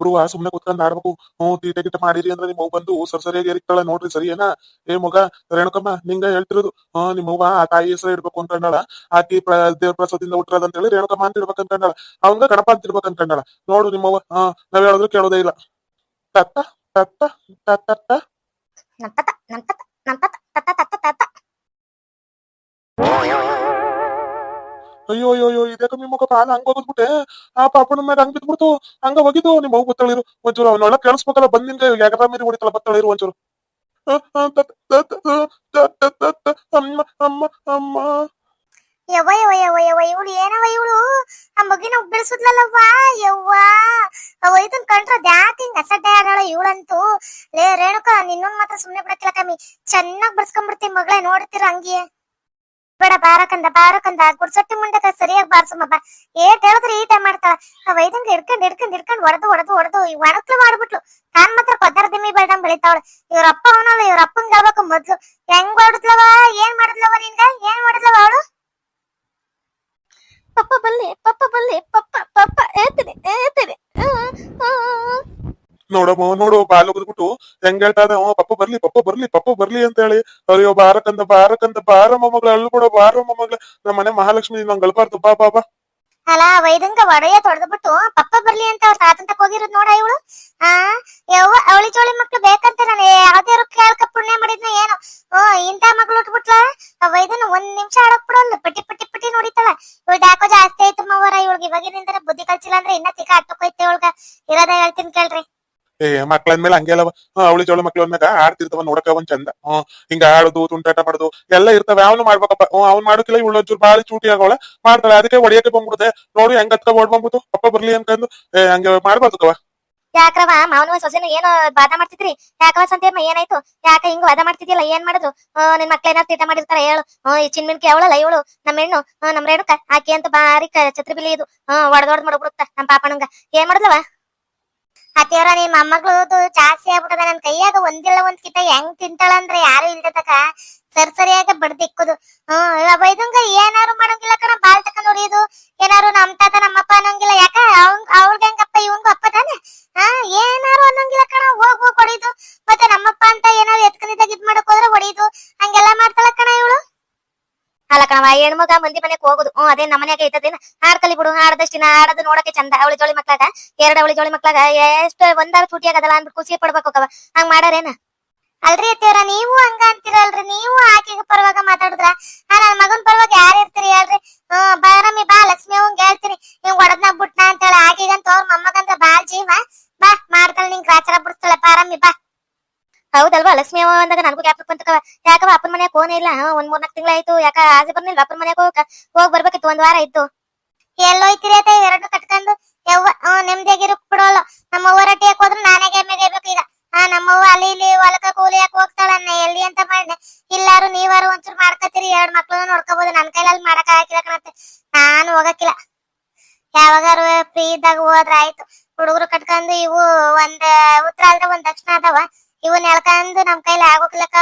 ಇಬ್ರು ಸುಮ್ನೆ ಕುತ್ಕೊಂಡ್ ಆಡ್ಬೇಕು. ಹ್ಞೂ ತೀಟ ಗಿಟ ಮಾಡಿರಿ ಅಂದ್ರೆ ನಿಮ್ಮ ಬಂದು ಸರ್ ಸರಿಯಾಗಿ ಏರಿಕ್ತಾಳ ನೋಡ್ರಿ ಸರಿ ಏ ಮಗ, ರೇಣುಕಮ್ಮ, ನಿಂಗ ಹೇಳ್ತಿರೋದು. ಹಾ ನಿಮ್ಮ ಅವ್ವ ಆ ತಾಯಿ ಹೆಸರು ಇಡ್ಬೇಕು ಅನ್ಕೊಂಡಾಳ. ಆಕಿ ದೇವ್ರ ಪ್ರಸಾದಿಂದ ಹುಟ್ಟದ ಅಂತ ಹೇಳಿ ರೇಣುಕಮ್ಮ ಅಂತ ಇಡ್ಬೇಕು ಅನ್ಕೊಂಡಾಳ. ಅವಂಗ ಗಣಪ ಅಂತ ಇಡ್ಬೇಕು ಅನ್ಕೊಂಡಾಳ. ನೋಡು ನಿಮ್ಮವ್ವ ಹಾ ನಾವ್ ಹೇಳಿದ್ರು ಕೇಳೋದೇ ಇಲ್ಲ. ತತ್ತ ತತ್ತ ತತ್ತ ತತ್ತ ಅಯ್ಯೋ ಅಯ್ಯೋ ಅಯ್ಯೋ ಇದಕ್ಕೆ ನಿಮ್ಮ ಮುಖ ಪಾಲ ಹಂಗ ಹೋಗ್ಬಿಟ್ಟೆ ಆ ಪಾಪನ ಮೇಲೆ ಹಂಗ್ ಬಿದ್ಬಿಡ್ತು ಹಂಗ ಹೋಗಿದ್ದು, ನಿಮ್ಮ ಮಗು ಗೊತ್ತಳಿರು ಒಂಚೂರು ಅವನೊಳ ಕೇಳಿಸ್ಬೇಕಲ್ಲ ಬಂದ್ ನಿನ್ಗೆ ಯಾಕದ ಮೀರಿ ಹೊಡಿತಲ್ಲ ಬತ್ತಳಿರು ಒಂಚೂರು. ಅಮ್ಮ ಅಮ್ಮ ಇವಳು ಏನವ ಇವಳು? ಆ ಮಗಿನ ಬೆಳೆಸುದ್ಲಲ್ಲವ್ವ ಯವ್ವ. ಅವ ಇದನ್ ಕಂಡ್ರ ಹಿಂಗ್ ಆಡಾಳ ಇವಳಂತೂ. ಲೇ ರೇಣುಕ ಮಾತ್ರ ಸುಮ್ನೆ ಬಿಡಕ್ಕಿಲ್ಲ ಕಮ್ಮಿ. ಚೆನ್ನಾಗ್ ಬಡ್ಸ್ಕೊಂಡ್ಬಿಡ್ತಿ ಮಗಳೇ, ನೋಡ್ತೀರ ಹಂಗೆ? ಬೇಡ ಬಾರಕಂದ ಬಾರಕಂದ ಗುಡ್ಸಟ್ಟಿ ಮುಂಡಕ ಸರಿಯಾಗಿ ಬಾರ್ಸಮ್ಮ ಬಾ ಏಟ್ ಹೇಳಿದ್ರೆ ಈಟ ಮಾಡ್ತಾಳ. ಆ ವೈದಂಗ ಹಿಡ್ಕೊಂಡ್ ಹಿಡ್ಕೊಂಡ್ ಹಿಡ್ಕೊಂಡ್ ಹೊಡೆದು ಹೊಡೆದು ಹೊಡೆದು ಒಣಕ್ಲು ಮಾಡ್ಬಿಟ್ಲು. ನಾನ್ ಮಾತ್ರ ಕೊದ್ದಾರ ದಿಮ್ಮಿ ಬೆಳ್ದಂಗ್ ಬೆಳಿತಾವಳು. ಇವ್ರ ಅಪ್ಪ ಅವನಲ್ಲ, ಇವ್ರ ಅಪ್ಪಂಗ್ ಹೇಳ್ಬೇಕು ಮೊದ್ಲು. ಹೆಂಗ್ ಹೊಡೆದ್ಲವ ಏನ್ ಮಾಡಿದ್ಲವ ನಿನ್ಗ? ಏನ್ ಮಾಡಿದ್ಲವ ಅವಳು? ಪಪ್ಪ ಬಲ್ಲಿ ಪಪ್ಪ ಬಲ್ಲಿ ಪಪ್ಪ ಪಪ್ಪ ಏತೀನಿ ಏತೀನಿ ನೋಡಮ್ಮ, ನೋಡು, ಬಾಲ್ ಬಿಟ್ಟು ಹೆಂಗ್ ಹೇಳ್ತಾ ಅವ ಪಪ್ಪ ಬರ್ಲಿ ಪಪ್ಪ ಬರ್ಲಿ ಪಪ್ಪ ಬರ್ಲಿ ಅಂತ ಹೇಳಿ ಅಯ್ಯೋ, ಬಾರಕಂದ ಬಾರಕಂದ ಬಾರ ಮೊಮ್ಮಗಳ ಅಲ್ಲು ಕೂಡ ಬಾರ ಮೊಮ್ಮಗಳ ನಮ್ಮ ಮನೆ ಮಹಾಲಕ್ಷ್ಮಿ ನಂಗೆ ಅಳ್ಬಾರ್ದು, ಬಾ ಬಾ ಅಲ್ಲ ವೈದಂಗ ಒಡೆಯ ತೊಡೆದ್ಬಿಟ್ಟು, ಪಪ್ಪ ಬರ್ಲಿ ಅಂತ ಅವ್ರ ತಾತಂತಕ್ ಹೋಗಿರೋದ್ ನೋಡ ಇವಳು? ಆ, ಯವ್ವ, ಅವಳಿ ಚೋಳಿ ಮಕ್ಳು ಬೇಕಂತ ನಾನು ಯಾವ್ದಾರು ಕೇಳ್ಕ ಪುಣ್ಯ ಮಾಡಿದ್ನ ಏನು. ಓ, ಇಂತ ಮಕ್ಳು ಉಟ್ಬಿಟ್ಲ ವೈದನ್ ಒಂದ್ ನಿಮಿಷ ಆಡಕ್ ಬಿಡಲ್ಲ ಪಟ್ಟಿ ಪಟ್ಟಿ ಪಟ್ಟಿ ನೋಡಿತಾಳ ಇವಳು ಯಾಕೋ ಜಾಸ್ತಿ ಆಯ್ತು ಮವರ ಇವಳಿಗೆ ಇವಾಗಿನಿಂದ ಬುದ್ಧಿ ಕಲ್ಸಿಲ್ಲ ಅಂದ್ರೆ ಇನ್ನ ತಿಕ್ಕ ಅಟ್ಟಕೋಯ್ತೆ ಇವಳ್ಗ. ಇರೋದ ಹೇಳ್ತೀನಿ ಕೇಳ್ರಿ. ಏ ಮಕ್ಳ ಅಂದ್ಮೇಲೆ ಹಂಗೆ ಅಲ್ಲವ ಅವಳಿ ಜೋಳ ಮಕ್ಳು ಅಂದಾಗ ಆಡ್ತಿರ್ತವ ನೋಡಕ ಒಂದ್ ಚಂದ. ಹ್ಮ್, ಹಿಂಗ ಆಡುದು, ತುಂಟಾಟ ಮಾಡುದು, ಎಲ್ಲ ಇರ್ತಾವ. ಅವನು ಮಾಡ್ಬೇಕಪ್ಪ. ಹ್ಮ್, ಅವ್ನ್ ಮಾಡೋಕಿಲ್ಲ, ಇವಳು ಒಂಚೂರು ಬಾಳಿ ಚೂಟಿ ಆಗೋಳ. ಮಾಡ್ತಾಳೆ. ಅದಕ್ಕೆ ಒಡೆಯಕ್ಕೆ ಬಂದ್ಬಿಡುತ್ತೆ. ನೋಡಿ, ಹೆಂಗ್ ಹತ್ಕ ಓಡ್ ಬಂದ್ಬಿಟ್ಟು ಪಪ್ಪ ಬರ್ಲಿ ಅನ್ಕಂದು, ಏ, ಹಂಗೆ ಮಾಡ್ಬಾರ್ದು ಕವ ಯಾಕ್ರವ ಮಾವನ ಸೊಸೆನು ಏನು ವಾದ ಮಾಡ್ತಿದ್ರಿ? ಯಾಕವ ಸಂತೇಮ್ಮ ಏನಾಯ್ತು? ಯಾಕ ಹಿಂಗ್ ವಾದ ಮಾಡ್ತಿದ್ಯಲ್ಲ, ಏನ್ ಮಾಡಿದ್ರು ನಿನ್ ಮಕ್ಳೇನಾದ್ರು ತೀಟ ಮಾಡಿರ್ತಾರ, ಹೇಳು. ಈ ಚಿನ್ಮಿನ್ಕಿ ಅವಳಲ್ಲ ಇವಳು. ನಮ್ಮ ಹೆಣ್ಣು ನಮ್ ರೇಣುಕ. ಆಕಿ ಅಂತ ಬಾರಿ ಛತ್ರಿ ಬಿಲಿ ಇದು. ಹ್ಮ್, ಒಡ್ದೊಡ್ದ್ ಮಾಡ್ಬಿಡುತ್ತ ನಮ್ ಪಾಪನಂಗ. ಏನ್ ಮಾಡಿದ್ಲವ ಅತ್ತಿಯವ್ರ ನಿಮ್ ಮೊಮ್ಮಗಳು ಜಾಸ್ತಿ ಆಗ್ಬಿಟ್ಟದ. ನನ್ ಕೈಯಾಗ ಒಂದಿಲ್ಲ ಒಂದ್ ಕಿತ ಹೆಂಗ್ ತಿಂತಾಳ ಅಂದ್ರೆ ಯಾರು ಇಲ್ದತಕ ಸರ್ ಸರಿಯಾಗ ಬಡ್ದಿಕ್ಕುದು ಹ್ಮ್ ಬೈದಂಗ ಏನಾರು ಮಾಡಂಗಿಲ್ಲ ಕಣ, ಬಾಳ್ ತಕ ಹೊಡಿಯೋದು ಏನಾರು ನಮ್ ತಾತ ನಮ್ಮಪ್ಪ ಅನ್ನಂಗಿಲ್ಲ. ಯಾಕ? ಅವ್ನ್ ಅವ್ರಿಗೆ ಹೆಂಗಪ್ಪ ಇವನ್ಗು ಅಪ್ಪ ತಾನೆ? ಹಾ, ಏನಾರು ಅನ್ನಂಗಿಲ್ಲ ಕಣ. ಹೋಗ್ ಹೋಗ್, ಹೊಡಿದು. ಮತ್ತೆ ನಮ್ಮಪ್ಪ ಅಂತ ಏನಾರು ಎತ್ಕೊಂಡಿದ್ದಾಗ ಹೆಣ್ಮಗ ಮಂದಿ ಮನೆಗ್ ಹೋಗುದು. ಹ್ಮ್, ಅದೇ ನಮ್ಮನ್ಯಾಗ ಐತದೇನ ಹಾಡ್ಕಲಿ ಬಿಡು ಹಾಡದಷ್ಟಿನ ಹಾಡದು ನೋಡಕ್ಕೆ ಚಂದ. ಅವಳಿ ಜೋಳಿ ಮಕ್ಳಾಗ, ಎರಡ್ ಅವಳಿ ಜೋಳಿ ಮಕ್ಳಾಗ ಎಷ್ಟ್ ಒಂದಾರ ಚೂಟಿ ಆಗದಲ್ಲ ಅಂದ್ಬಿಟ್ಟು ಖುಷಿ ಪಡ್ಬೇಕು ಕವ ಹಂಗ್ ಮಾಡಾರೇನ? ಅಲ್ರಿ ಅತ್ತಿಯವ್ರ ನೀವು ಹಂಗ ಅಂತೀರಲ್ರಿ. ನೀವು ಆಕೆಗೆ ಪರವಾಗ ಮಾತಾಡಿದ್ರ. ಆ ಮಗನ ಪರವಾಗ ಪರವಾಗಿ ಯಾರು ಇರ್ತೀರಿ ಹೇಳ್ರಿ. ಹ್ಮ್ ಬಾರಮ್ಮಿ ಬಾ ಲಕ್ಷ್ಮಿ ಅವಂಗ ಹೇಳ್ತೀನಿ. ನೀವು ಒಡದ್ನ ಬಿಟ್ನ ಅಂತ ಹೇಳಿ ಆಕೆಗಂತ ಅವ್ರ ಮೊಮ್ಮಗಂದ್ರ ಬಾಳ್ ಜೀವ. ಬಾ, ಮಾಡ್ತಾಳ ನಿಂಗ್ ಗ್ರಾಚಾರ ಬಿಡ್ತಾಳೆ ಪಾರಮ್ಮಿ ಬಾ. ಹೌದಲ್ವಾ, ಲಕ್ಷ್ಮಿ ಅವ್ವ ಅಂದಾಗ ನನಗೂ ಗ್ಯಾಪ್ ಬಂತಕವ ಯಾಕವ ಅಪ್ಪನ ಮನ್ಯಾಗ ಫೋನ್ ಇಲ್ಲ. ಒಂದ್ ಮೂರ್ನಾಲ್ಕು ತಿಂಗಳಾಯ್ತು ಯಾಕ ಆಸೆ ಬರ್ಲಿಲ್ಲ ಅಪ್ಪನ ಮನೆಗೆ ಹೋಗಕ ಹೋಗ್ ಬರ್ಬೇಕಿತ್ತು, ಒಂದ್ ವಾರ ಇತ್ತು ಎಲ್ಲೋಯ್ತಿರಿ ಅಂತ ಎರಡು ಕಟ್ಕೊಂಡು ಹ್ಮ್ ನೆಮ್ಮದಿಯಾಗಿರು ಬಿಡೋಲ್ಲ ನಮ್ಮ ಹೊರಟಿ ಯಾಕೆ ಹೋದ್ರೆ ನಾನೇ ಗೆಮ್ಮೆ ಗೆಯ್ಬೇಕು ಈಗ. ಆ ನಮ್ಮವ್ವ ಅಲ್ಲಿ ಇಲ್ಲಿ ಹೊಲಕ ಕೂಲಿ ಯಾಕೆ ಹೋಗ್ತಾಳನ್ನ ಎಲ್ಲಿ ಅಂತ ಮಾಡಿದೆ. ಇಲ್ಲಾರು ನೀವಾರು ಒಂಚೂರು ಮಾಡ್ಕತ್ತೀರಿ. ಎರಡ್ ಮಕ್ಳನ್ನ ನೋಡ್ಕೋಬಹುದು ನನ್ ಕೈಲಲ್ಲಿ ಮಾಡಕ್ ಹಾಕಿಲ್ಲ ಕಣತ್ತೆ. ನಾನು ಹೋಗಕ್ಕಿಲ್ಲ. ಯಾವಾಗಾರು ಫ್ರೀ ಇದ್ದಾಗ ಹೋದ್ರ ಆಯ್ತು. ಹುಡುಗರು ಕಟ್ಕೊಂಡು ಇವು ಒಂದ್ ಉತ್ತರ ಆದ್ರೆ ಒಂದ್ ದಕ್ಷಿಣ ಅದಾವ ಇವನ್ ಎಳ್ಕೊಂಡು ನಮ್ ಕೈಲಿ ಆಗೋಕ್ಲಕ್ಕ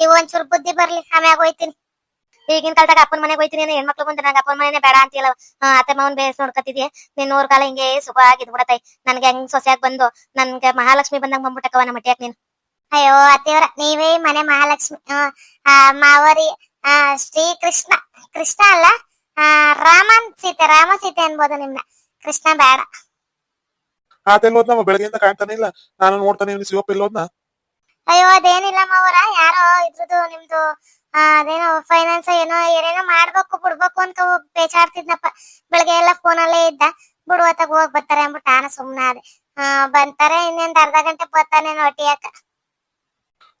ಇವ್ ಒಂಚೂರು ಬುದ್ಧಿ ಬರ್ಲಿ ಆಮ್ಯಾಗ ಹೋಯ್ತೀನಿ. ಈಗಿನ ಕಾಲದಾಗ ಅಪ್ಪನ ಮನೆಗೆ ಹೋಯ್ತೀನಿ ಅಂದ್ರೆ ಹೆಣ್ಮಕ್ಳು ಬಂದ್ರೆ ನಂಗೆ ಅಪ್ಪನ ಮನೆನೇ ಬೇಡ ಅಂತೀಯಲ್ಲ ಅತ್ತೆ ಮಾವನ್ ಬೇಸ್ ನೋಡ್ಕೊತಿದ್ಯ? ನಿನ್ನ ನೂರ್ ಕಾಲ ಹಿಂಗೆ ಸುಖವಾಗಿ ಇದ್ಬಿಡತೈ ನನ್ಗೆ ಹೆಂಗ್ ಸೊಸೆಯಾಗಿ ಬಂದು ನನ್ಗೆ ಮಹಾಲಕ್ಷ್ಮಿ ಬಂದಂಗ್ ಬಂದ್ಬಿಟ್ಟಕ್ಕವ ನಮ್ಮ ಮಟ್ಟಿಯಾಗ ನೀನು. ಅಯ್ಯೋ ಅತ್ತೆಯವ್ರ ನೀವೇ ಮನೆ ಮಹಾಲಕ್ಷ್ಮಿ ಮಾವರಿ ಆ, ಶ್ರೀ ಕೃಷ್ಣ ಕೃಷ್ಣ ಅಲ್ಲ ರಾಮನ್ ಸೀತೆ ರಾಮ ಸೀತೆ ಅನ್ಬೋದು ನಿಮ್ನ. ಕೃಷ್ಣ ಬೇಡ. ಬೆಳಗ್ಗೆಯಿಂದ ಕಾಣ್ತಾನೆ ಇಲ್ಲ. ನಾನು ನೋಡ್ತಾನೆ ಶಿವಪ್ಪ ಎಲ್ಲೋದ್ನ ಅಯ್ಯೋ, ಅದೇನಿಲ್ಲ ಮಾವರ, ಯಾರೋ ಇದ್ರದ್ದು ನಿಮ್ದು ಅದೇನೋ ಫೈನಾನ್ಸ್ ಏನೋ ಏನೇನೋ ಮಾಡ್ಬೇಕು, ಬಿಡ್ಬೇಕು ಅಂತ ಬೇಚಾಡ್ತಿದ್ನಪ್ಪ ಬೆಳಗ್ಗೆ ಎಲ್ಲ ಫೋನಲ್ಲೇ ಇದ್ದ. ಬಡವತ್ತಗ್ ಹೋಗಿ ಬರ್ತಾರೆ ಅಂದ್ಬಿಟ್ಟು ನಾನು ಸುಮ್ಮನೆ ಅದೇ ಬಂತಾರೆ ಇನ್ನೊಂದ್ ಅರ್ಧ ಗಂಟೆ ಬರ್ತಾನೆ ಒಟ್ಟಿಯಾಕ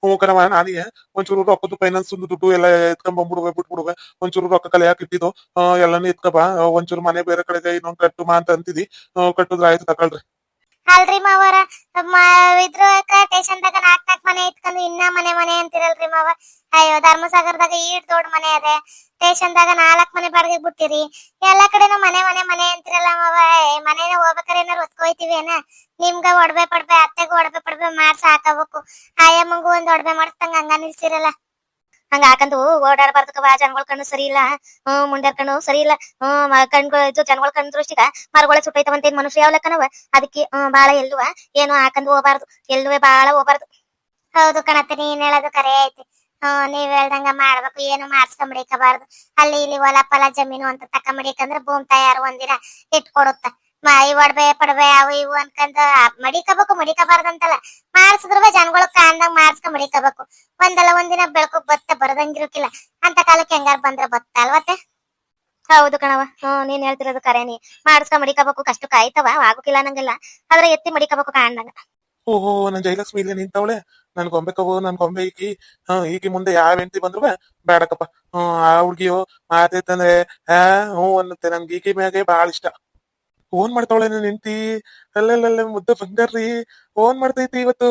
ಹ್ಞೂ ಕಣವ ನಾನೇ ಒಂಚೂರು ರೊಕ್ಕದ್ದು ಫೈನಾನ್ಸ್ ದುಡ್ಡು ಎಲ್ಲ ಎತ್ಕೊಂಡ್ ಬಂದ್ಬಿಡುವೆ ಬಿಟ್ಬಿಡುವೆ ಒಂಚೂರು ರೊಕ್ಕ ಕಲೆ ಹಾಕಿಟ್ಟಿದ್ದು ಎಲ್ಲಾನು ಎತ್ಕಬ ಒಂಚೂರು ಮನೆ ಬೇರೆ ಕಡೆಗೆ ಇನ್ನೊಂದ್ ಕಟ್ಟು ಮಾ ಅಂತ ಅಂತಿದಿ. ಕಟ್ಟುದ್ರ ಆಯ್ತು ತಕೊಳ್ರಿ ಅಲ್ರಿ ಮಾವರ ಇದ್ರ ಸ್ಟೇಷನ್ ದಾಗ ನಾಕ್ ನಾಕ್ ಮನೆ ಇಟ್ಕೊಂಡು ಇನ್ನ ಮನೆ ಮನೆ ಅಂತಿರಲ್ರಿ ಮಾವ. ಅಯ್ಯೋ, ಧರ್ಮಸಾಗರದಾಗ ಈಟ್ ದೊಡ್ಡ ಮನೆ ಅದೇ. ಸ್ಟೇಷನ್ದಾಗ ನಾಲ್ಕ್ ಮನೆ ಬಾಡಿಗೆ ಬಿಟ್ಟಿರಿ. ಎಲ್ಲಾ ಕಡೆನು ಮನೆ ಮನೆ ಮನೆ ಅಂತಿರಲ್ಲ ಮಾವ. ಮನೆನ ಹೋಗ್ಬೇಕಾರೆ ಏನಾರು ಹೊತ್ಕೊಯ್ತಿವಿ ಏನ? ನಿಮ್ಗ ಒಡವೆ ಪಡ್ಬೆ ಅತ್ತೆಗೂ ಒಡವೆ ಪಡ್ಬೆ ಮಾಡ್ಸ ಹಾಕಬೇಕು. ಆಯಮ್ಮಂಗೂ ಒಂದ್ ಒಡವೆ ಮಾಡಿಸ್ದಂಗ ಹಂಗ ನಿಲ್ಸಿರಲ್ಲ. ಹಂಗ ಹಾಕಂದು ಓಡಾಡಬಾರ್ದು ಕವ ಜನಗಳ ಕಣ್ಣು ಸರಿ ಇಲ್ಲ ಹ್ಮ್, ಮುಂಡ್ಯಾರ್ ಕಣ್ಣು ಸರಿ ಇಲ್ಲ ಹ್ಮ್ ಕಣ್ಗಳ ಇದು ಜನಗಳ ಕಣ್ಣು ದೃಷ್ಟಿಗ ಮರಗಳ ಸುಟ್ಟೈತವಂತ ಏನ್ ಮನುಷ್ಯ ಯಾವ್ಲಕ್ಕನವ ಅದಕ್ಕೆ ಬಾಳ ಎಲ್ಲುವ. ಏನು ಹಾಕಂದು ಹೋಗ್ಬಾರ್ದು ಎಲ್ಲುವೆ ಬಾಳ ಹೋಗ್ಬಾರ್ದು ಹೌದು ಕಣತ್ತೆ ನೀನ್ ಹೇಳೋದು ಕರೆ ಐತಿ. ಹ್ಮ್, ನೀವ್ ಹೇಳ್ದಂಗ ಮಾಡ್ಬೇಕು. ಏನು ಮಾಡ್ಸ್ಕೊಂಬಿಡಿಕಬಾರ್ದು ಅಲ್ಲಿ ಇಲ್ಲಿ ಹೊಲ ಫಲ ಜಮೀನು ಅಂತ ತಕೊಂಬಿಡಿಕಂದ್ರ ಭೂಮಿ ತಯಾರು ಒಂದಿನ ಇಟ್ಕೊಡುತ್ತ. ಮೈ ಒಡ್ಬೆ ಪಡ್ಬೆ ಅವು ಇವು ಅನ್ಕಂತ ಮಡಿಕಬೇಕು ಮಡಿಕಬಾರ್ದಂತಲ್ಲ. ಮಾಡ್ಸಿದ್ರು ಜನಗಳು ಕಾಣ್ದಂಗ್ ಮಾಡ್ಸ್ಕೊಂಡ್ ಮಡಿಕಬೇಕು. ಒಂದಲ್ಲ ಒಂದಿನ ಬೆಳಕು ಬತ್ತ ಬರದಂಗಿರಕಿಲ್ಲ ಅಂತ ಕಾಲಕ್ಕೆ ಹೆಂಗಾರ ಬಂದ್ರ ಬತ್ತ ಅಲ್ವತ್ತೆ? ಹೌದು ಕಣವ ಹ್ಮ್ ನೀನ್ ಹೇಳ್ತಿರೋದು ಕರೆ ನೀ. ಮಾಡಿಸ್ಕೊಂಡ್ ಮಡಿಕಬೇಕು ಕಷ್ಟ ಆಯ್ತವ ಆಗೋಕಿಲ್ಲ ನಂಗಿಲ್ಲ ಆದ್ರೆ ಎತ್ತಿ ಮಡಿಕಬೇಕು ಕಾಣ್ದಂಗ. ಓಹೋ ನನ್ ಜಯಲಕ್ಷ್ಮಿ ಇಲ್ಲಿ ನಿಂತವಳೆ. ನನ್ ಗೊಂಬೆ ಕವು ನನ್ ಗೊಂಬೆ ಈಕಿ. ಹ್ಮ್ ಈಕಿ ಮುಂದೆ ಯಾವ ಹೆಂಡತಿ ಬಂದ್ರು ಬೇಡಕಪ್ಪ ಹ್ಮ್ ಆ ಹುಡ್ಗಿಯೋ ಮಾತೈತಂದ್ರೆ ಆ ಹ್ಞೂ ಅನ್ನತ್ತೆ. ನನ್ಗೆ ಈಕಿ ಮ್ಯಾಗೆ ಬಾಳ ಇಷ್ಟ. ಫೋನ್ ಮಾಡ್ತಾವಳೆ ನಿಂತಿ ಹೆಂಡತಿ? ಅಲ್ಲಲ್ಲಲ್ಲ ಮುದ್ದ ಬಂಗಾರ್ರಿ. ಫೋನ್ ಮಾಡ್ತೈತಿ ಇವತ್ತು.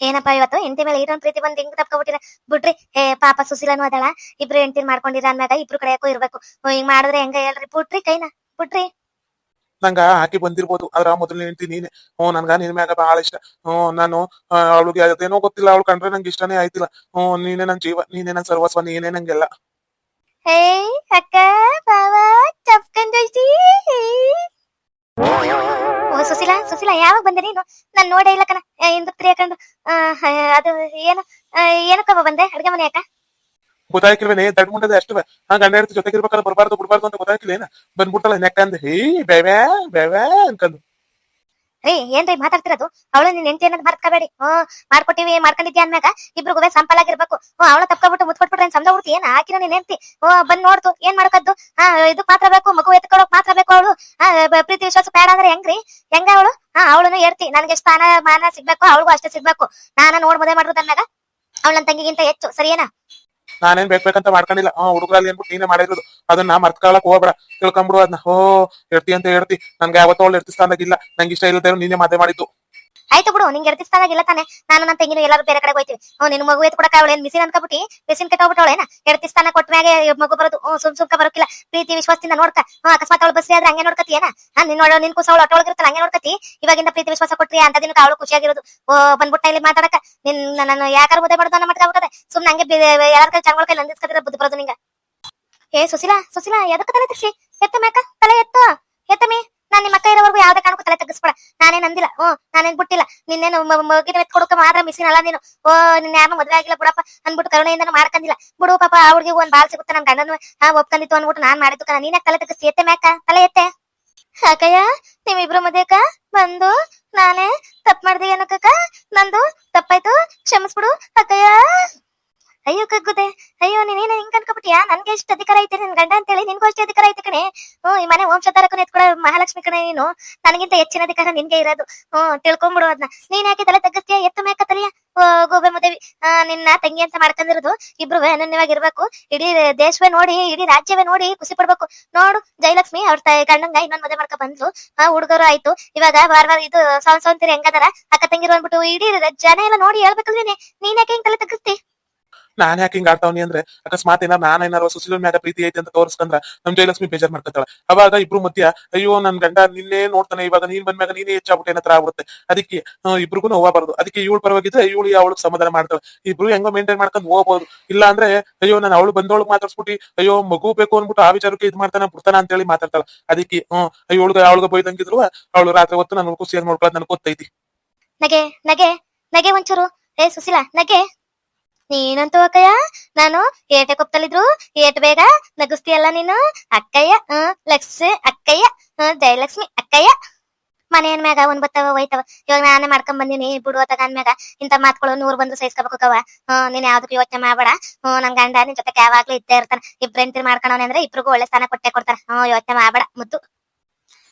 ಏನಪ್ಪ ಇವತ್ತು? ಹೆಂಡತಿ ಮೇಲೆ ಇರೋನ್ ಪ್ರೀತಿ ಬಂದ್ ಹಿಂಗ್ ತಪ್ಕೊಬಿಟ್ಟಿರ ಬಿಡ್ರಿ. ಏ ಪಾಪ ಸುಶೀಲನು ಅದಳ. ಇಬ್ರು ಹೆಂಡತಿನ ಮಾಡ್ಕೊಂಡಿರ ಅಂದಾಗ ಇಬ್ರು ಕಡೆಯಕ್ಕೂ ಇರ್ಬೇಕು. ಹಿಂಗ್ ಮಾಡಿದ್ರೆ ಹೆಂಗ ಹೇಳ್ರಿ? ಬಿಟ್ರಿ ಕೈನ. ಬಿಟ್ರಿ ನಂಗ ಆಕಿ ಬಂದಿರ್ಬೋದು. ಅದ್ರ ಮೊದಲನೇ ಹೆಂಡತಿ ನೀನೆ. ಹ್ಞೂ ನನ್ಗ ನಿನ್ ಮ್ಯಾಗ ಬಹಳ ಇಷ್ಟ. ಹ್ಞೂ ನಾನು ಅವಳಿಗೆ ಅದೇನೋ ಗೊತ್ತಿಲ್ಲ. ಅವಳು ಕಂಡ್ರೆ ನಂಗೆ ಇಷ್ಟನೇ ಆಯ್ತಿಲ್ಲ. ಹ್ಞೂ ನೀನೇ ನನ್ ಜೀವ. ನೀನೇ ನನ್ ಸರ್ವಸ್ವ. ನೀನೇ ನಂಗೆಲ್ಲ. ಹೇ ಅಕ್ಕ ಬಾವ ಚಪ್ಕಂದೈತಿ ಓ ಸುಶೀಲಾ ಸುಶೀಲಾ ಯಾವಾಗ ಬಂದೆ ನೀನು? ನಾನ್ ನೋಡೇ ಇಲ್ಲ ಕಣ. ಆ, ಹ, ಅದು ಏನು ಏನಕ್ಕವ ಬಂದೆ? ಅಡ್ಗೆ ಮನೆ ಅಕ್ಕ ಗೊತ್ತಾಯ್ಕಿಲ್ವೇನೆ? ದಡ್ ಮುಂಡದ ಅಷ್ಟವ ಹಾ ಗಂಡ ಹೆಂಡತಿ ಜೊತೆಗಿರ್ಬೇಕಾದ್ರೆ ಬರಬಾರ್ದು ಬಿಡಬಾರ್ದು ಅಂತ ಗೊತ್ತಾಯ್ಕಿಲ್ಲೇನ ಬಂದ್ಬಿಟ್ಟಲ್ಲ ನೆಕ್ಕಂದ್. ಹೇ ಬೇವ್ಯಾ ಬೇವ್ಯಾ ಅನ್ಕಂದು. ರೀ ಏನ್ರಿ ಮಾತಾಡ್ತಿರೋದು? ಅವಳು ನಿನ್ ಹೆಂಡತಿ ಅನ್ನೋದು ಮರ್ತ್ಕೋಬೇಡಿ. ಹ್ಮ್ ಮಾಡ್ಕೊಟ್ಟಿವಿ, ಮಾಡ್ಕೊಂಡಿದ್ಯಾ ಅಂದ್ಮ್ಯಾಗ? ಇಬ್ರಿಗೂ ಸಂಪಲ್ ಆಗಿರ್ಬೇಕು ಹ್ಮ್ ಅವಳ ತಪ್ಕೊಬಿಟ್ಟು ಮುತ್ಕೊಟ್ಬಿಟ್ರೆ ಏನ್ ಸಮದ ಹುಡ್ತಿ? ಏನ್ ಹಾಕಿನ ನಿನ್ ಹೆಂಡತಿ? ಹ್ಮ್ ಬಂದ್ ನೋಡ್ತು. ಏನ್ ಮಾಡ್ಕದ್ದು? ಹಾ ಇದು ಮಾತ್ರ ಬೇಕು, ಮಗು ಎತ್ಕೊಳಕ್ ಮಾತ್ರ ಬೇಕು ಅವಳು. ಪ್ರೀತಿ ವಿಶ್ವಾಸ ಬೇಡ ಅಂದ್ರೆ ಹೆಂಗ್ರಿ? ಹೆಂಗ ಅವಳು? ಹಾ, ಅವಳನ್ನು ಹೇಳ್ತಿ ನನ್ಗೆ ಸ್ಥಾನ, ಮಾನ ಸಿಗ್ಬೇಕು, ಅವಳಿಗೂ ಅಷ್ಟೇ ಸಿಗ್ಬೇಕು. ನಾನ ನೋಡ್ ಮದುವೆ ಮಾಡಿರೋದು ಅಂದಾಗ ಅವಳ ತಂಗಿಗಿಂತ ಹೆಚ್ಚು. ಸರಿಯೇನಾ? ನಾನೇನ್ ಬೇಕಂತ ಮಾಡ್ಕೊಂಡಿಲ್ಲ. ಹಾ, ಹುಡುಗರಲ್ಲಿ ಏನ್ಬಿಟ್ಟು ನೀನೇ ಮಾಡಿರೋದು. ಅದನ್ನ ಮರ್ತ್ಕೊಳಕ್ ಹೋಗ್ಬೇಡ. ತಿಳ್ಕೊಂಬಿಡು ಅದನ್ನ ಓ ಇರ್ತಿ ಅಂತ ಹೇಳ್ತಿ ನನ್ಗೆ ಯಾವತ್ತೋ ಅವಳು ಇರ್ತಿ ಸ್ಥಾನದಾಗ ನಂಗೆ ಇಷ್ಟ ಇಲ್ಲದೆ ನೀನೇ ಮದುವೆ ಮಾಡಿದ್ದು. ಆಯ್ತು ಬಿಡು, ನಿಂಗೆ ಎಡ್ತಿಸ್ತಾನಾಗಿಲ್ಲ ತಾನೆ. ನಾನು ನನ್ನ ತಂಗಿನ ಎಲ್ಲರೂ ಬೇರೆ ಕಡೆ ಹೋಯ್ತೀವಿ. ಹ್ಞೂ, ನಿನ್ ಮಗು ಎತ್ ಕೊಡಕ ಅವಳೇನ್ ಮಿಸಿನ್ ಅನ್ಕೊಬಿಟ್ಟು? ಮಿಸಿನ್ ಕೆಟ್ಟೋಗ್ಬಿಟ್ಟವಳೇನ ಸ್ಥಾನ ಕೊಟ್ಟ ಮ್ಯಾಗೆ ಮಗು ಬರೋದು. ಹ್ಞೂ, ಸುಮ್ ಸುಮ್ಕ ಬರೋಕಿಲ್ಲ. ಪ್ರೀತಿ, ವಿಶ್ವಾಸದಿಂದ ನೋಡ್ಕ. ಹ್ಞೂ, ಅಕಸ್ಮಾತ್ ಅವಳು ಬಸ್ರಿ ಆದ್ರೆ ಹಂಗೆ ನೋಡ್ಕತಿಯೇನ ಹಾ, ನಿನ್ ನೋಡೋ ನಿನ್ ಕುಸ ಅವಳು ಒಟ್ಟೊಳಗಿರ್ತಾಳ ಹಂಗೆ ನೋಡ್ಕತಿ? ಇವಾಗಿಂದ ಪ್ರೀತಿ, ವಿಶ್ವಾಸ ಕೊಟ್ರಿ. ಅಂತ ದಿನಕ್ಕೆ ಅವಳು ಖುಷಿಯಾಗಿರೋದು. ಓ ಬಂದ್ಬಿಟ್ಟ ಇಲ್ಲಿ ಮಾತಾಡಕ? ನಿನ್ ನನ್ನ ಯಾಕಾರ ಮುದ್ದೆ ಸುಮ್ನೆ ಹಂಗೆ ಯಾರ ಕೈ ಚಂಗಳ ಕೈ ಬುದ್ಧಿ ಬರೋದು ನಿಂಗ. ಏ ಸುಶೀಲಾ ಸುಶೀಲಾ, ಎದಕ್ಕೆ ತಲೆ ತಿರ್ಸಿ ಎತ್ತ ಮ್ಯಾಕ? ತಲೆ ಎತ್ತು? ಎತ್ತಮಿ ನಾನ್ ನಿಮ್ಮ ಅಕ್ಕ ಇರೋವರೆಗೂ ಯಾವ್ದೇ ಕಾರಣಕ್ಕೂ ತಲೆ ತಗ್ಗಿಸ್ಬೇಡ. ನಾನೇನ್ ಅಂದಿಲ್ಲ ಹ್ಮ್ ನಾನೇನ್ ಬಿಟ್ಟಿಲ್ಲ. ನಿನ್ನೇನು ಮಗಿನ ಎತ್ ಕೊಡಕ ಮಾತ್ರ ಮಿಸಿನ್ ಅಲ್ಲ ನೀನು. ಓ ನಿನ್ನ ಯಾರು ಮದ್ವೆ ಆಗಿಲ್ಲ ಬಿಡಪ್ಪ ಅಂದ್ಬಿಟ್ಟು ಕರುಣೆಯಿಂದ ಮಾಡ್ಕಂದಿಲ್ಲ. ಬಿಡು ಪಾಪ ಹುಡ್ಗಿಗೂ ಒಂದ್ ಬಾಲ್ ಸಿಗುತ್ತೆ ನನ್ ಗಂಡನ ಹಾ, ಒಪ್ಕಂದಿತ್ತು ಅನ್ಬಿಟ್ಟು ನಾನ್ ಮಾಡಿದ್ದು ನೀನ್ ತಲೆ ತಗ್ಗಿಸ್ತಿ? ಎತ್ತೆ ಮ್ಯಾಕ? ತಲೆ ಎತ್ತೆ? ಅಕ್ಕಯ್ಯ ನೀವಿಬ್ರು ಮದ್ಯಕ್ಕ? ಬಂದು ನಾನೇ ತಪ್ಪು ಮಾಡ್ದೆ ಏನಕ್ಕಕ್ಕ? ನಂದು ತಪ್ಪಾಯ್ತು ಕ್ಷಮಿಸ್ಬಿಡು ಅಕ್ಕಯ್ಯ ಅಯ್ಯೋ ಕಗ್ಗುದೆ ಅಯ್ಯೋ ನೀನೇನು ಹಿಂಗ್ ಅನ್ಕೊಬಿಟ್ಟಿಯಾ ನನ್ಗೆ ಎಷ್ಟು ಅಧಿಕಾರ ಐತೆ ನಿನ್ ಗಂಡ ಅಂತೇಳಿ ನಿನ್ಗೂ ಅಷ್ಟೇ ಅಧಿಕಾರ ಐತೆ ಕಣೆ. ಹ್ಮ್ ಈ ಮನೆ ವಂಶಧಾರಕನ ಎತ್ಕೊಳ ಮಹಾಲಕ್ಷ್ಮಿ ಕಣೆ ನೀನು. ನನಗಿಂತ ಹೆಚ್ಚಿನ ಅಧಿಕಾರ ನಿನ್ಗೆ ಇರೋದು. ಹ್ಮ್ ತಿಳ್ಕೊಂಬಿಡು ಅದ್ನ. ನೀನ್ ಯಾಕೆ ತಲೆ ತಗ್ಗಿಸ್ತೀಯ? ಎತ್ತು ಮೇಕ ತಲೆಯ? ಓ ಗೋಬೆ ಮುದೇವಿ. ಆ, ನಿನ್ನ ತಂಗಿ ಅಂತ ಮಾಡ್ಕೊಂಡಿರೋದು. ಇಬ್ರು ಅನನ್ಯವಾಗಿರ್ಬೇಕು. ಇಡೀ ದೇಶವೇ ನೋಡಿ ಇಡೀ ರಾಜ್ಯವೇ ನೋಡಿ ಖುಷಿ ಪಡ್ಬೇಕು. ನೋಡು ಜಯಲಕ್ಷ್ಮಿ ಅವ್ರ ತಾಯಿ ಗಂಡಂಗ ಇನ್ನೊಂದ್ ಮದುವೆ ಮಾಡ್ಕೊ ಬಂದ್ಲು. ಆ ಹುಡುಗರು ಆಯ್ತು. ಇವಾಗ ವಾರ ವಾರ ಇದು ಸೌನ್ ಸೌಂತಿರಿ ಹೆಂಗದಾರ? ಅಕ್ಕ ತಂಗಿರು ಅಂದ್ಬಿಟ್ಟು ಇಡೀ ಜನ ಎಲ್ಲ ನೋಡಿ ಹೇಳ್ಬೇಕಲ್ರಿ ನೀನ್ ಯಾಕೆ ಹಿಂಗ್ ತಲೆ ತಗ್ಗಿಸ್ತಿ? ನಾನ್ ಯಾಕೆ ಹಿಂಗ್ ಆಡ್ತಾವ್ನಿ ಅಂದ್ರೆ ಅಕಸ್ಮಾತ್ ಏನಾರ ನಾನ್ ಏನಾರ ಸುಶೀಲ ಮ್ಯಾಗ ಪ್ರೀತಿ ಐತಿ ಅಂತ ತೋರಿಸ್ಕಂದ್ರ ನಮ್ ಜಯಲಕ್ಷ್ಮಿ ಬೇಜಾರ್ ಮಾಡ್ಕೊತಾಳ. ಅವಾಗ ಇಬ್ರು ಮಧ್ಯ ಅಯ್ಯೋ ನನ್ ಗಂಡ ನಿನ್ನೆ ನೋಡ್ತಾನೆ, ಇವಾಗ ನೀನ್ ಬಂದ್ಮ್ಯಾಗ ನೀನೇ ಹೆಚ್ಚಾಗ್ಬಿಟ್ಟೆ ಏನತ್ರ ಆಗ್ಬಿಡುತ್ತೆ. ಅದಕ್ಕೆ ಇಬ್ರಿಗೂ ಹೋಗಬಾರ್ದು ಅದಕ್ಕೆ ಇವಳು ಪರವಾಗಿದ್ರೆ ಇವಳು ಅವಳು ಸಮಾಧಾನ ಮಾಡ್ತಾಳೆ. ಇಬ್ರು ಹೆಂಗೋ ಮೇಂಟೈನ್ ಮಾಡ್ಕೊಂಡ್ ಹೋಗ್ಬೋದು. ಇಲ್ಲ ಅಂದ್ರೆ ಅಯ್ಯೋ ನಾನು ಅವಳು ಬಂದವಳು ಮಾತಾಡ್ಸ್ಬಿಟ್ಟು, ಅಯ್ಯೋ ಮಗು ಬೇಕು ಅನ್ಬಿಟ್ಟು ಆ ವಿಚಾರಕ್ಕೆ ಇದ್ ಮಾಡ್ತಾನೆ ಬಿಡ್ತಾನ ಅಂತ ಹೇಳಿ ಮಾತಾಡ್ತಾಳ. ಅದಕ್ಕೆ, ಹ್ಮ್ ಅಯ್ಯೋಳ್ಗ ಅವಳಗ ಬೈದಂಗಿದ್ರು ಅವಳು ರಾತ್ರಿ ಹೊತ್ತು ನಾನು ಖುಷಿಯಾಗಿ ನೋಡ್ಕೊಳ್ಳೋದು ನನಗೆ ಗೊತ್ತೈತಿ. ನಗೆ ನಗೆ ನಗೆ ಒಂಚೂರು. ಏ ಸುಶೀಲಾ, ನಗೆ. ನೀನಂತೂ ಅಕ್ಕಯ್ಯ, ನಾನು ಏಟೆ ಕೊಪ್ತಲಿದ್ರು ಏಟ್ ಬೇಗ ನಗಿಸ್ತೀಯಲ್ಲ ನೀನು? ಅಕ್ಕಯ್ಯ, ಹ್ಮ್, ಲಕ್ಷ್ಮಿ, ಅಕ್ಕಯ್ಯ, ಹ್ಮ್, ಜಯಲಕ್ಷ್ಮಿ, ಅಕ್ಕಯ್ಯ. ಮನೆಯನ್ ಮ್ಯಾಗ ಒಂದ್ ಬತ್ತವ ಹೋಯ್ತವ ಇವಾಗ ನಾನೇ ಮಾಡ್ಕೊಂಡ್ ಬಂದಿನಿ ಬಿಡು ಅತ್ತಾಗ ಅಂದ್ಮ್ಯಾಗ ಇಂತ ಮಾತ್ಗಳು ನೂರ್ ಬಂದು ಸಹಿಸ್ಕೋಬೇಕು ಹ್ಮ್, ನೀನ್ ಯಾವ್ದಕ್ಕೂ ಯೋಚನೆ ಮಾಡ್ಬೇಡ. ಹ್ಮ್, ನನ್ ಗಂಡ ನಿನ್ ಜೊತೆ ಯಾವಾಗ್ಲೂ ಇದ್ದೇ ಇರ್ತಾನ. ಇಬ್ರು ಹೆಂಡತಿ ಮಾಡ್ಕೊಳವನೆ ಅಂದ್ರೆ ಇಬ್ರಿಗೂ ಒಳ್ಳೆ ಸ್ಥಾನ ಕೊಟ್ಟೆ ಕೊಡ್ತಾರ ಹ್ಮ್, ಯೋಚನೆ ಮಾಡ್ಬೇಡ, ಮುದ್ದು.